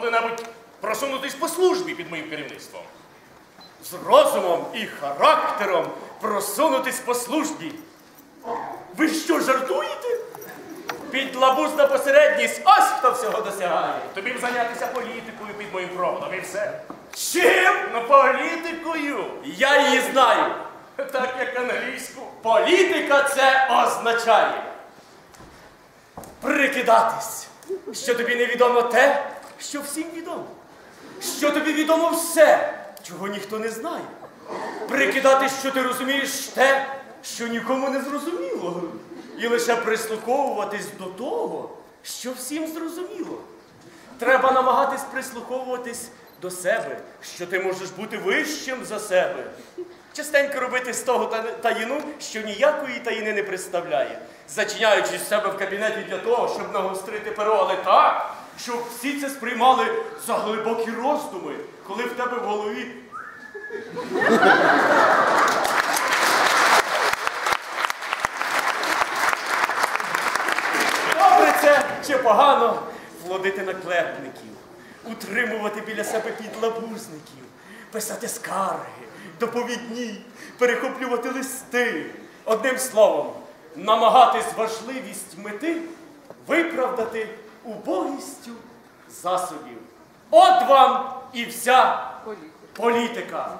коли-небудь просунутись по службі під моїм керівництвом? З розумом і характером просунутись по службі. Ви що, жартуєте? Підлабузна посередність, ось хто всього досягає. Тобі б зайнятися політикою під моїм проводом і все. Чим? Ну, політикою! Я її знаю. Так як англійську. Політика це означає прикидатись, що тобі невідомо те, що всім відомо. Що тобі відомо все, чого ніхто не знає. Прикидатись, що ти розумієш те, що нікому не зрозуміло. І лише прислуховуватись до того, що всім зрозуміло. Треба намагатись прислуховуватись до себе, що ти можеш бути вищим за себе. Частенько робити з того таїну, що ніякої таїни не представляє, зачиняючись в себе в кабінеті для того, щоб нагострити перо, але так, щоб всі це сприймали за глибокі роздуми, коли в тебе в голові. Добре це чи погано плодити наклепників, утримувати біля себе підлабузників, писати скарги, доповідні, перехоплювати листи. Одним словом, намагатись важливість мети виправдати убогістю засобів. От вам і вся політика.